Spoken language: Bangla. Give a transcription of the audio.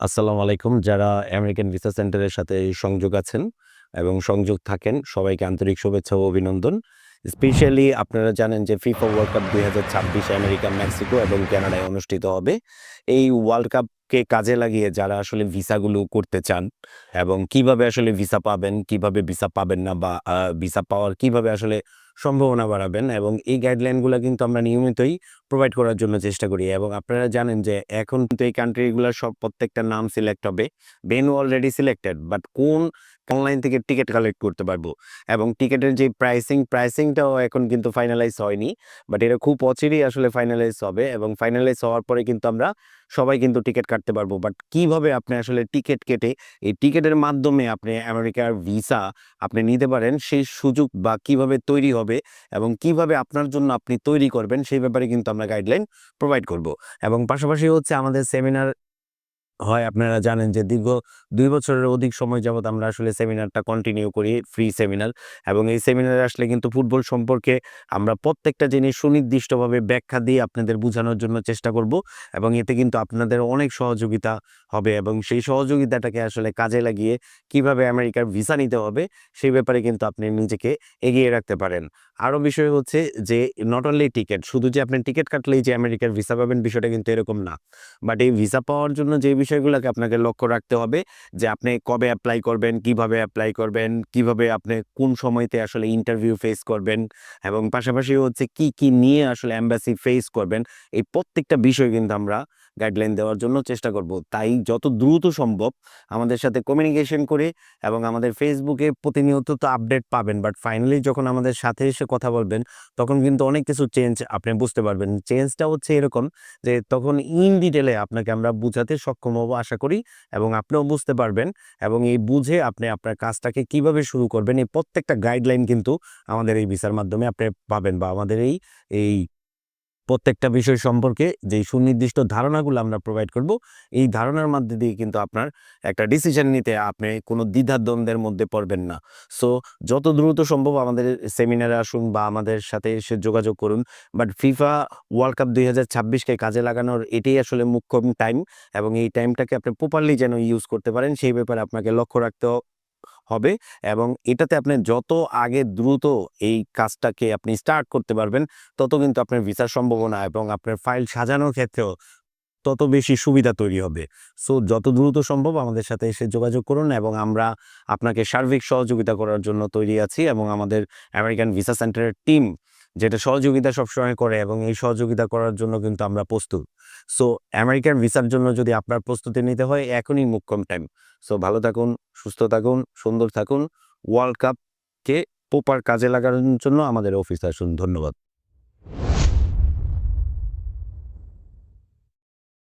আসসালামু আলাইকুম। যারা আমেরিকান ভিসা সেন্টারের সাথে সংযোগ আছেন এবং সংযোগ থাকেন, সবাইকে আন্তরিক শুভেচ্ছা ও অভিনন্দন। স্পেশালি আপনারা জানেন যে ফিফা ওয়ার্ল্ড কাপ দুই হাজার ছাব্বিশে আমেরিকা মেক্সিকো এবং কানাডায় অনুষ্ঠিত হবে। এই ওয়ার্ল্ড কাপকে কাজে লাগিয়ে যারা আসলে ভিসাগুলো করতে চান এবং কীভাবে আসলে ভিসা পাবেন, কীভাবে ভিসা পাবেন না বা ভিসা পাওয়ার কীভাবে আসলে সম্ভাবনা বাড়াবেন এবং এই গাইডলাইনগুলো কিন্তু আমরা নিয়মিতই প্রোভাইড করার জন্য চেষ্টা করি এবং আপনারা জানেন যে এখন কিন্তু এই কান্ট্রিগুলোর সব প্রত্যেকটা নাম সিলেক্ট হবে। বেন অলরেডি সিলেক্টেড বাট কোন অনলাইন থেকে টিকিট কালেক্ট করতে পারব। এবং টিকিটের যে প্রাইসিং, প্রাইসিংটাও এখন কিন্তু ফাইনালাইজ হয়নি। বাট এটা খুব অচিরেই আসলে ফাইনালাইজ হবে এবং ফাইনালাইজ হওয়ার পরে কিন্তু আমরা সবাই কিন্তু টিকিট কাটতে পারব। বাট কীভাবে আপনি আসলে টিকিট কেটে এই টিকিটের মাধ্যমে আপনি আমেরিকার ভিসা আপনি নিতে পারেন, সেই সুযোগ বা কীভাবে তৈরি হবে এবং কীভাবে আপনার জন্য আপনি তৈরি করবেন, সেই ব্যাপারে কিন্তু আমরা গাইডলাইন প্রোভাইড করব। এবং পাশাপাশি হচ্ছে আমাদের সেমিনার হয়। আপনারা জানেন যে দীর্ঘ দুই বছরের অধিক সময় যাবৎ আমরা আসলে সেমিনারটা কন্টিনিউ করি ফ্রি সেমিনার এবং এই সেমিনারে আসলে কিন্তু ফুটবল সম্পর্কে আমরা প্রত্যেকটা জিনিস সুনির্দিষ্টভাবে ব্যাখ্যা দিয়ে আপনাদের বোঝানোর জন্য চেষ্টা করব এবং এতে কিন্তু আপনাদের অনেক সহযোগিতা হবে এবং সেই সহযোগিতাটাকে আসলে কাজে লাগিয়ে কীভাবে আমেরিকার ভিসা নিতে হবে সেই ব্যাপারে কিন্তু আপনি নিজেকে এগিয়ে রাখতে পারেন। আরও বিষয় হচ্ছে যে নট অনলি টিকিট শুধু যে আপনি টিকিট কাটলেই যে আমেরিকার ভিসা পাবেন বিষয়টা কিন্তু এরকম না। বাট এই ভিসা পাওয়ার জন্য যে বিষয়গুলোকে আপনাকে লক্ষ্য রাখতে হবে, যে আপনি কবে অ্যাপ্লাই করবেন, কীভাবে অ্যাপ্লাই করবেন, কীভাবে আপনি কোন সময়তে আসলে ইন্টারভিউ ফেস করবেন, এবং পাশাপাশি হচ্ছে কি কি নিয়ে আসলে অ্যাম্বাসি ফেস করবেন, এই প্রত্যেকটা বিষয় কিন্তু আমরা গাইডলাইন দেওয়ার জন্য চেষ্টা করব। তাই যত দ্রুত সম্ভব আমাদের সাথে কমিউনিকেশন করে এবং আমাদের ফেসবুকে প্রতিনিয়ত তো আপডেট পাবেন। বাট ফাইনালি যখন আমাদের সাথে এসে কথা বলবেন, তখন কিন্তু অনেক কিছু চেঞ্জ আপনি বুঝতে পারবেন। চেঞ্জটা হচ্ছে এরকম যে তখন ইন ডিটেলে আপনাকে আমরা বুঝাতে সক্ষম হব আশা করি এবং আপনিও বুঝতে পারবেন এবং এই বুঝে আপনি আপনার কাজটাকে কীভাবে শুরু করবেন, এই প্রত্যেকটা গাইডলাইন কিন্তু আমাদের এই ভিসার মাধ্যমে আপনি পাবেন বা আমাদের এই এই প্রত্যেকটা বিষয় সম্পর্কে যেই সুনির্দিষ্ট ধারণাগুলো আমরা প্রোভাইড করব, এই ধারণার মধ্যে দিয়ে কিন্তু আপনার একটা ডিসিশন নিতে আপনি কোনো দ্বিধাদ্বন্দ্বের মধ্যে পড়বেন না। সো যত দ্রুত সম্ভব আমাদের সেমিনারে আসুন বা আমাদের সাথে এসে যোগাযোগ করুন। বাট ফিফা ওয়ার্ল্ড কাপ দুই হাজার ছাব্বিশকে কাজে লাগানোর এটাই আসলে মুখ্য টাইম এবং এই টাইমটাকে আপনি প্রপারলি যেন ইউজ করতে পারেন, সেই ব্যাপারে আপনাকে লক্ষ্য রাখতে হবে এবং এটাতে আপনি যত আগে দ্রুত এই কাজটাকে আপনি স্টার্ট করতে পারবেন, তত কিন্তু আপনার ভিসার সম্ভাবনা এবং আপনার ফাইল সাজানোর ক্ষেত্রেও তত বেশি সুবিধা তৈরি হবে। সো যত দ্রুত সম্ভব আমাদের সাথে এসে যোগাযোগ করুন এবং আমরা আপনাকে সার্বিক সহযোগিতা করার জন্য তৈরি আছি এবং আমাদের আমেরিকান ভিসা সেন্টারের টিম যেটা সহযোগিতা সবসময় করে এবং এই সহযোগিতা করার জন্য কিন্তু আমরা প্রস্তুত। সো আমেরিকান ভিসার জন্য যদি আপনার প্রস্তুতি নিতে হয়, এখনই মুখ্যম টাইম সো ভালো থাকুন, সুস্থ থাকুন, সুন্দর থাকুন। ওয়ার্ল্ড কাপকে প্রপার কাজে লাগানোর জন্য আমাদের অফিস আসুন। ধন্যবাদ।